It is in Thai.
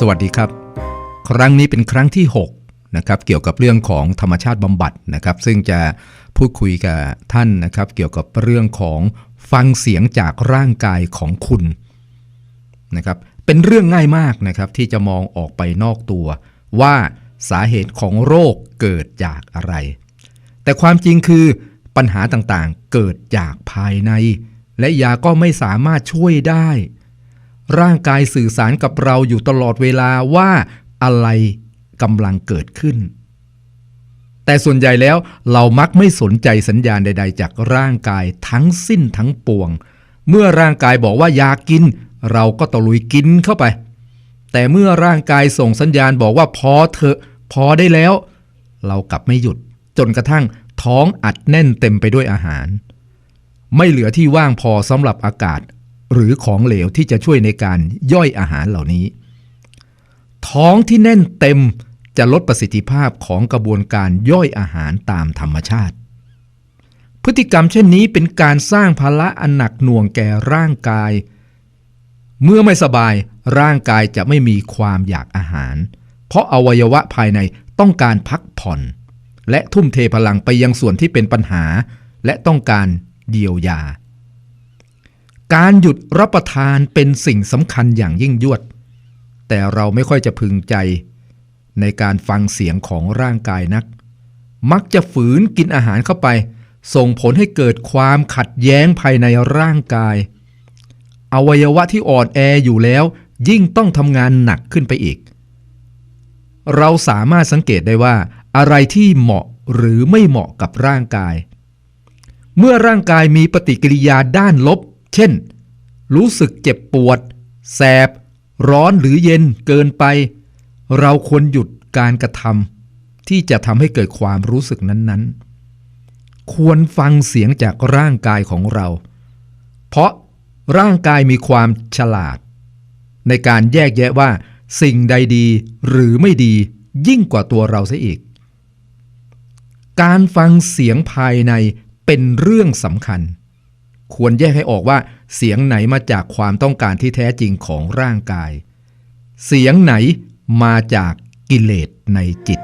สวัสดีครับ ครั้งนี้เป็นครั้งที่ 6 นะครับ เกี่ยวกับเรื่องของธรรมชาติบำบัดนะครับ ซึ่งจะพูดคุยกับท่านนะครับ เกี่ยวกับเรื่องของฟังเสียงจากร่างกายของคุณนะครับ เป็นเรื่องง่ายมากนะครับที่จะมองออกไปนอกตัว ว่าสาเหตุของโรคเกิดจากอะไร แต่ความจริงคือปัญหาต่างๆเกิดจากภายใน และยาก็ไม่สามารถช่วยได้ ร่างกายสื่อสารกับเราอยู่ตลอดเวลาว่าอะไรกำลังเกิดขึ้น แต่ส่วนใหญ่แล้วเรามักไม่สนใจสัญญาณใด ๆ จากร่างกายทั้งสิ้นทั้งปวง เมื่อร่างกายบอกว่าอยากกิน เราก็ตะลุยกินเข้าไป แต่เมื่อร่างกายส่งสัญญาณบอกว่าพอเถอะพอได้แล้ว เรากลับไม่หยุดจนกระทั่งท้องอัดแน่นเต็มไปด้วยอาหาร ไม่เหลือที่ว่างพอสำหรับอากาศ หรือของเหลวที่จะช่วยในการย่อยอาหารเหล่านี้ ท้องที่แน่นเต็มจะลดประสิทธิภาพของกระบวนการย่อยอาหารตามธรรมชาติ พฤติกรรมเช่นนี้เป็นการสร้างภาระอันหนักหน่วงแก่ร่างกาย เมื่อไม่สบายร่างกายจะไม่มีความอยากอาหาร เพราะอวัยวะภายในต้องการพักผ่อน และทุ่มเทพลังไปยังส่วนที่เป็นปัญหา และต้องการเยียวยา การหยุดรับประทานเป็นสิ่งสำคัญอย่างยิ่งยวด แต่เราไม่ค่อยจะพึงใจ ในการฟังเสียงของร่างกายนัก มักจะฝืนกินอาหารเข้าไป ส่งผลให้เกิดความขัดแย้งภายในร่างกาย อวัยวะที่อ่อนแออยู่แล้ว ยิ่งต้องทำงานหนักขึ้นไปอีก เราสามารถสังเกตได้ว่า อะไรที่เหมาะหรือไม่เหมาะกับร่างกาย เมื่อร่างกายมีปฏิกิริยาด้านลบ เช่น รู้สึกเจ็บปวด แสบ ร้อนหรือเย็นเกินไป เราควรหยุดการกระทำที่จะทำให้เกิดความรู้สึกนั้นๆ ควรฟังเสียงจากร่างกายของเรา เพราะร่างกายมีความฉลาด ในการแยกแยะว่า สิ่งใดดีหรือไม่ดียิ่งกว่าตัวเราเสียอีก การฟังเสียงภายในเป็นเรื่องสำคัญ ควรแยกให้ออกว่า เสียงไหนมาจากความต้องการที่แท้จริงของร่างกาย เสียงไหนมาจากกิเลสในจิต